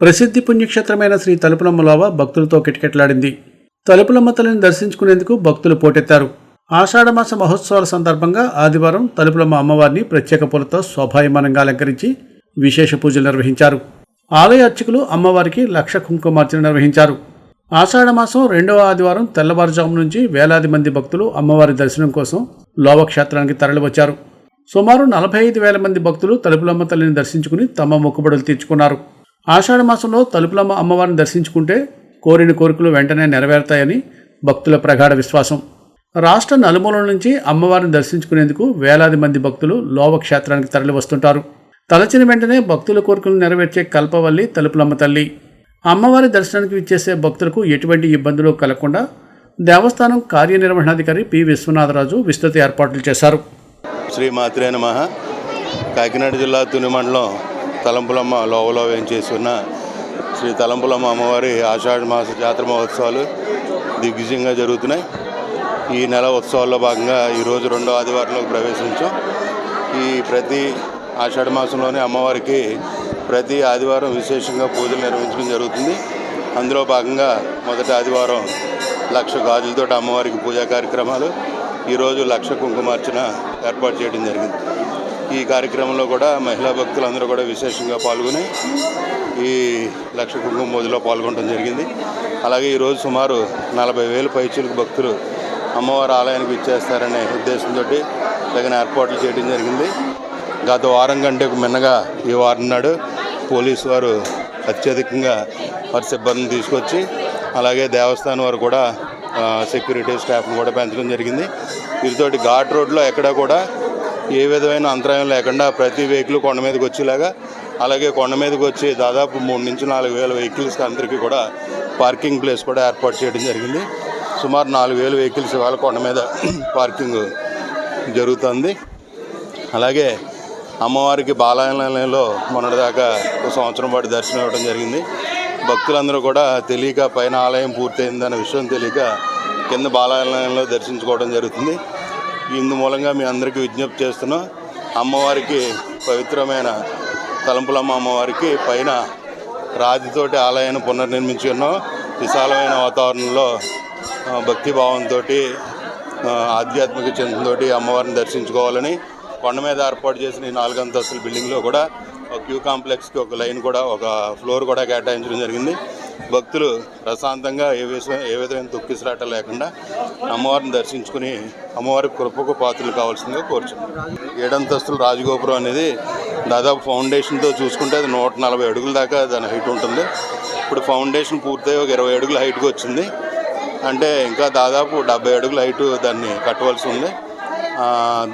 ప్రసిద్ధి పుణ్యక్షేత్రమైన శ్రీ తలుపులమ్మ లోవ భక్తులతో కిటకిటలాడింది. తలుపులమ్మ తల్లిని దర్శించుకునేందుకు భక్తులు పోటెత్తారు. ఆషాఢమాస మహోత్సవాల సందర్భంగా ఆదివారం తలుపులమ్మ అమ్మవారిని ప్రత్యేక పూలతో శోభాయమానంగా అలంకరించి విశేష పూజలు నిర్వహించారు. ఆలయ అర్చకులు అమ్మవారికి లక్ష కుంకుమార్చన నిర్వహించారు. ఆషాఢమాసం రెండవ ఆదివారం తెల్లవారుజాము నుంచి వేలాది మంది భక్తులు అమ్మవారి దర్శనం కోసం లోవక్షేత్రానికి తరలివచ్చారు. సుమారు నలభై ఐదు వేల మంది భక్తులు తలుపులమ్మ తల్లిని దర్శించుకుని తమ మొక్కుబడులు తీర్చుకున్నారు. ఆషాఢ మాసంలో తలుపులమ్మ అమ్మవారిని దర్శించుకుంటే కోరిన కోరికలు వెంటనే నెరవేరుతాయని భక్తుల ప్రగాఢ విశ్వాసం. రాష్ట్ర నలుమూలల నుంచి అమ్మవారిని దర్శించుకునేందుకు వేలాది మంది భక్తులు లోవ క్షేత్రానికి తరలి వస్తుంటారు తలచిన వెంటనే భక్తుల కోరికలు నెరవేర్చే కల్పవల్లి తలుపులమ్మ తల్లి. అమ్మవారి దర్శనానికి విచ్చేసే భక్తులకు ఎటువంటి ఇబ్బందులు కలగకుండా దేవస్థానం కార్యనిర్వహణాధికారి పి. విశ్వనాథరాజు విస్తృత ఏర్పాట్లు చేశారు. శ్రీ మాత్రే నమ. కాకినాడ జిల్లా తుని మండలం తలంపులమ్మ లోవలో వేయించేసి ఉన్న శ్రీ తలంపులమ్మ అమ్మవారి ఆషాఢ మాస జాతర మహోత్సవాలు దిగ్విజయంగా జరుగుతున్నాయి. ఈ నెల ఉత్సవాల్లో భాగంగా ఈరోజు రెండో ఆదివారంలోకి ప్రవేశించాం. ఈ ప్రతి ఆషాఢ మాసంలోనే అమ్మవారికి ప్రతి ఆదివారం విశేషంగా పూజలు నిర్వహించడం జరుగుతుంది. అందులో భాగంగా మొదటి ఆదివారం లక్ష గాజులతో అమ్మవారికి పూజా కార్యక్రమాలు ఈరోజు లక్ష కుంకుమార్చన ఏర్పాటు చేయడం జరిగింది. ఈ కార్యక్రమంలో కూడా మహిళా భక్తులందరూ కూడా విశేషంగా పాల్గొని ఈ లక్ష కుంకుమ మోజులో పాల్గొనడం జరిగింది. అలాగే ఈరోజు సుమారు నలభై వేల పైచులకు భక్తులు అమ్మవారి ఆలయానికి ఇచ్చేస్తారనే ఉద్దేశంతో తగిన ఏర్పాట్లు చేయడం జరిగింది. గత వారం కంటే మిన్నగా ఈ వారం నాడు పోలీసు వారు అత్యధికంగా వారి సిబ్బందిని తీసుకొచ్చి అలాగే దేవస్థానం వారు కూడా సెక్యూరిటీ స్టాఫ్ను కూడా పెంచడం జరిగింది. వీరితోటి ఘాట్ రోడ్లో ఎక్కడా కూడా ఏ విధమైన అంతరాయం లేకుండా ప్రతి వెహికల్ కొండ మీదకి వచ్చేలాగా అలాగే కొండ మీదకి వచ్చి దాదాపు మూడు నుంచి నాలుగు వేల వెహికల్స్కి అందరికీ కూడా పార్కింగ్ ప్లేస్ కూడా ఏర్పాటు చేయడం జరిగింది. సుమారు నాలుగు వేల వెహికల్స్ ఇవాళ కొండ మీద పార్కింగ్ జరుగుతుంది. అలాగే అమ్మవారికి బాలాలయంలో మొన్నటిదాకా ఒక సంవత్సరం పాటు దర్శనం ఇవ్వడం జరిగింది. భక్తులందరూ కూడా తెలియక పైన ఆలయం పూర్తయిందన్న విషయం తెలియక కింద బాలాలయంలో దర్శించుకోవడం జరుగుతుంది. ఇందు మూలంగా మీ అందరికీ విజ్ఞప్తి చేస్తున్నాం అమ్మవారికి పవిత్రమైన తలంపులమ్మ అమ్మవారికి పైన రాతితోటి ఆలయాన్ని పునర్నిర్మించి ఉన్నాం. విశాలమైన వాతావరణంలో భక్తిభావంతో ఆధ్యాత్మిక చింతనతోటి అమ్మవారిని దర్శించుకోవాలని కొండ మీద ఏర్పాటు చేసిన ఈ నాలుగు అంతస్తుల బిల్డింగ్లో కూడా ఒక క్యూ కాంప్లెక్స్కి ఒక లైన్ కూడా ఒక ఫ్లోర్ కూడా కేటాయించడం జరిగింది. భక్తులు ప్రశాంతంగా ఏ విషయం ఏ విధమైన తొక్కిసలాట లేకుండా అమ్మవారిని దర్శించుకుని అమ్మవారి కృపకు పాత్రలు కావాల్సిందిగా కోరుచున్నాం. ఏడంతస్తులు రాజగోపురం అనేది దాదాపు ఫౌండేషన్తో చూసుకుంటే అది నూట నలభై అడుగుల దాకా దాని హైట్ ఉంటుంది. ఇప్పుడు ఫౌండేషన్ పూర్తయి ఒక ఇరవై అడుగుల హైట్కి వచ్చింది. అంటే ఇంకా దాదాపు డెబ్బై అడుగుల హైట్ దాన్ని కట్టవలసి ఉంది.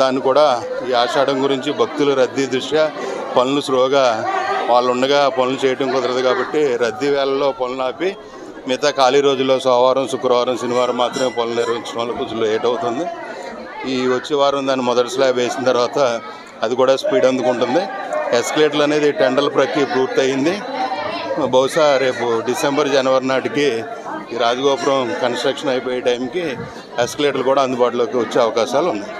దాన్ని కూడా ఈ ఆషాఢం గురించి భక్తుల రద్దీ దృష్ట్యా పనులు స్లోగా వాళ్ళు ఉండగా పనులు చేయడం కుదరదు కాబట్టి రద్దీ వేళల్లో పనులు ఆపి మిగతా ఖాళీ రోజుల్లో సోమవారం శుక్రవారం శనివారం మాత్రమే పనులు నిర్వహించడం వల్ల కొంచెం లేట్ అవుతుంది. ఈ వచ్చే వారం దాన్ని మొదటి స్లాబ్ వేసిన తర్వాత అది కూడా స్పీడ్ అందుకుంటుంది. ఎస్కలేటర్లు అనేది టెండర్ల ప్రక్రియ పూర్తయింది. బహుశా రేపు డిసెంబర్ జనవరి నాటికి ఈ రాజగోపురం కన్స్ట్రక్షన్ అయిపోయే టైంకి ఎస్కలేటర్లు కూడా అందుబాటులోకి వచ్చే అవకాశాలు ఉన్నాయి.